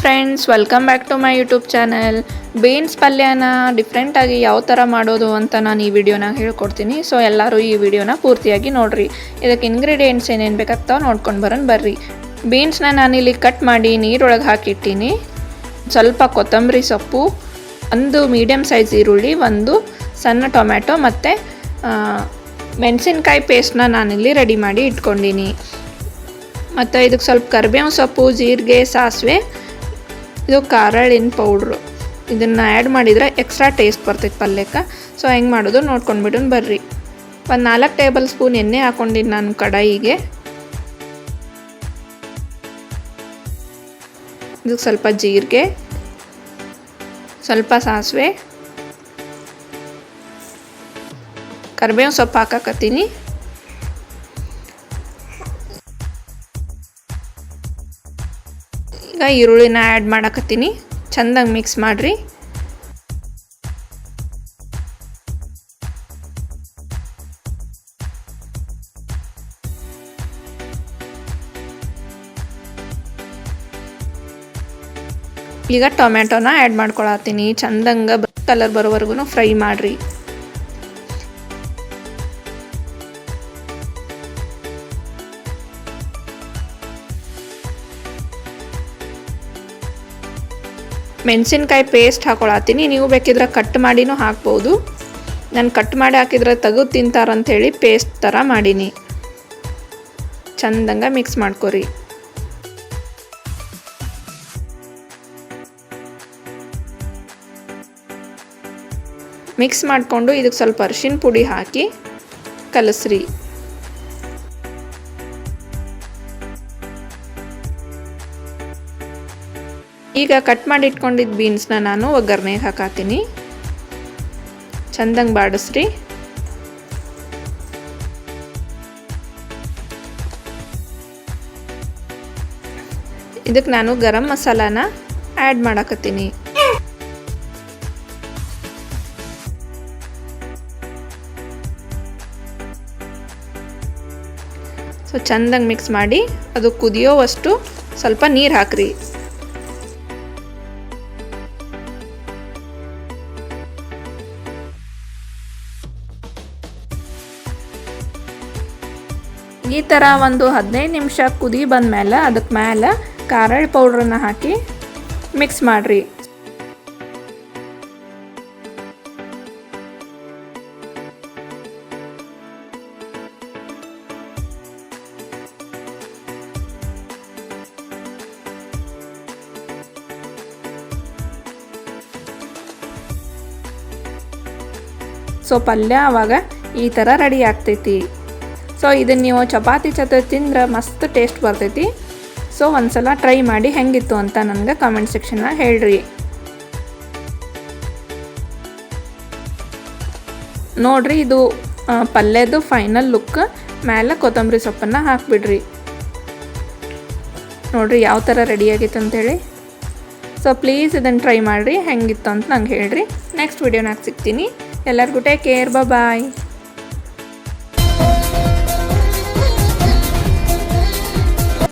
Friends welcome back to my YouTube channel beans ಪಲ್ಯನ ಡಿಫ್ರೆಂಟಾಗಿ ಯಾವ ಥರ ಮಾಡೋದು ಅಂತ ನಾನು ಈ ವಿಡಿಯೋನ ಹೇಳ್ಕೊಡ್ತೀನಿ. ಸೊ ಎಲ್ಲರೂ ಈ ವಿಡಿಯೋನ ಪೂರ್ತಿಯಾಗಿ ನೋಡ್ರಿ. ಇದಕ್ಕೆ ಇಂಗ್ರೀಡಿಯೆಂಟ್ಸ್ ಏನೇನು ಬೇಕಾಗ್ತಾವೆ ನೋಡ್ಕೊಂಡು ಬರೋಣ ಬರ್ರಿ. ಬೀನ್ಸ್ನ ಇಲ್ಲಿ ಕಟ್ ಮಾಡಿ ನೀರೊಳಗೆ ಹಾಕಿಟ್ಟೀನಿ. ಸ್ವಲ್ಪ ಕೊತ್ತಂಬರಿ ಸೊಪ್ಪು, ಒಂದು ಮೀಡಿಯಮ್ ಸೈಜ್ ಈರುಳ್ಳಿ, ಒಂದು ಸಣ್ಣ ಟೊಮ್ಯಾಟೊ ಮತ್ತು ಮೆಣಸಿನ್ಕಾಯಿ ಪೇಸ್ಟ್ನ ನಾನಿಲ್ಲಿ ರೆಡಿ ಮಾಡಿ ಇಟ್ಕೊಂಡಿನಿ. ಮತ್ತು ಇದಕ್ಕೆ ಸ್ವಲ್ಪ ಕರಿಬೇವು ಸೊಪ್ಪು, ಜೀರಿಗೆ, ಸಾಸಿವೆ ಇದು ಕಾರಳಿನ ಪೌಡ್ರು. ಇದನ್ನು ಆ್ಯಡ್ ಮಾಡಿದರೆ ಎಕ್ಸ್ಟ್ರಾ ಟೇಸ್ಟ್ ಬರ್ತೈತೆ ಪಲ್ಯಕ್ಕೆ. ಸೊ ಹೆಂಗೆ ಮಾಡೋದು ನೋಡ್ಕೊಂಡ್ಬಿಟ್ಟು ಬರ್ರಿ. ಒಂದು ನಾಲ್ಕು ಟೇಬಲ್ ಸ್ಪೂನ್ ಎಣ್ಣೆ ಹಾಕೊಂಡಿನಿ ನಾನು ಕಡಾಯಿಗೆ. ಇದಕ್ಕೆ ಸ್ವಲ್ಪ ಜೀರಿಗೆ, ಸ್ವಲ್ಪ ಸಾಸಿವೆ ಕರಿಬೇವು ಸೊಪ್ಪು ಹಾಕಾಕತ್ತೀನಿ. ಈಗ ಈರುಳ್ಳಿನ ಆ್ಯಡ್ ಮಾಡಕತ್ತೀನಿ. ಚೆಂದಾಗಿ ಮಿಕ್ಸ್ ಮಾಡಿರಿ. ಈಗ ಟೊಮ್ಯಾಟೋನ ಆ್ಯಡ್ ಮಾಡ್ಕೊಳತ್ತೀನಿ. ಚಂದಂಗ ಕಲರ್ ಬರೋವರೆಗೂ ಫ್ರೈ ಮಾಡಿರಿ. ಮೆಣಸಿನ್ಕಾಯಿ ಪೇಸ್ಟ್ ಹಾಕೊಳತ್ತೀನಿ. ನೀವು ಬೇಕಿದ್ರೆ ಕಟ್ ಮಾಡಿನೂ ಹಾಕ್ಬೋದು. ನಾನು ಕಟ್ ಮಾಡಿ ಹಾಕಿದ್ರೆ ತೆಗೆದು ತಿಂತಾರಂಥೇಳಿ ಪೇಸ್ಟ್ ಥರ ಮಾಡೀನಿ. ಚಂದಂಗ ಮಿಕ್ಸ್ ಮಾಡ್ಕೊರಿ. ಮಿಕ್ಸ್ ಮಾಡಿಕೊಂಡು ಇದಕ್ಕೆ ಸ್ವಲ್ಪ ಅರ್ಶಿನ ಪುಡಿ ಹಾಕಿ ಕಲಸ್ರಿ. ಈಗ ಕಟ್ ಮಾಡಿ ಇಟ್ಕೊಂಡಿದ್ದ ಬೀನ್ಸ್ನ ನಾನು ಒಗ್ಗರಣೆಗೆ ಹಾಕಾತೀನಿ. ಚಂದಂಗೆ ಬಾಡಿಸ್ರಿ. ಇದಕ್ಕೆ ನಾನು ಗರಂ ಮಸಾಲಾನ ಆ್ಯಡ್ ಮಾಡಾಕತ್ತೀನಿ. ಸೊ ಚಂದಂಗೆ ಮಿಕ್ಸ್ ಮಾಡಿ ಅದು ಕುದಿಯೋವಷ್ಟು ಸ್ವಲ್ಪ ನೀರು ಹಾಕ್ರಿ. ಈ ಥರ ಒಂದು ಹದಿನೈದು ನಿಮಿಷ ಕುದಿ ಬಂದಮೇಲೆ ಅದಕ್ಕೆ ಮೇಲೆ ಕಾರಳಿ ಪೌಡ್ರನ್ನ ಹಾಕಿ ಮಿಕ್ಸ್ ಮಾಡಿರಿ. ಸೊ ಪಲ್ಯ ಆವಾಗ ಈ ಥರ ರೆಡಿ ಆಗ್ತೈತಿ. ಸೊ ಇದನ್ನು ನೀವು ಚಪಾತಿ ಜೊತೆ ತಿಂದ್ರೆ ಮಸ್ತ್ ಟೇಸ್ಟ್ ಬರ್ತೈತಿ. ಸೊ ಒಂದ್ಸಲ ಟ್ರೈ ಮಾಡಿ ಹೆಂಗಿತ್ತು ಅಂತ ನನಗೆ ಕಮೆಂಟ್ ಸೆಕ್ಷನ್ನ ಹೇಳ್ರಿ. ನೋಡ್ರಿ, ಇದು ಪಲ್ಯದು ಫೈನಲ್ ಲುಕ್ ಮೇಲೆ ಕೊತ್ತಂಬರಿ ಸೊಪ್ಪನ್ನು ಹಾಕಿಬಿಡ್ರಿ. ನೋಡ್ರಿ, ಯಾವ ಥರ ರೆಡಿ ಆಗಿತ್ತು ಅಂತೇಳಿ ಸೊ ಪ್ಲೀಸ್ ಇದನ್ನು ಟ್ರೈ ಮಾಡಿರಿ, ಹೆಂಗಿತ್ತು ಅಂತ ನಂಗೆ ಹೇಳ್ರಿ. ನೆಕ್ಸ್ಟ್ ವೀಡಿಯೋನಾಗ ಸಿಗ್ತೀನಿ. ಎಲ್ಲರಿಗೂ ಟೇಕ್ ಕೇರ್ ಬಾಯ್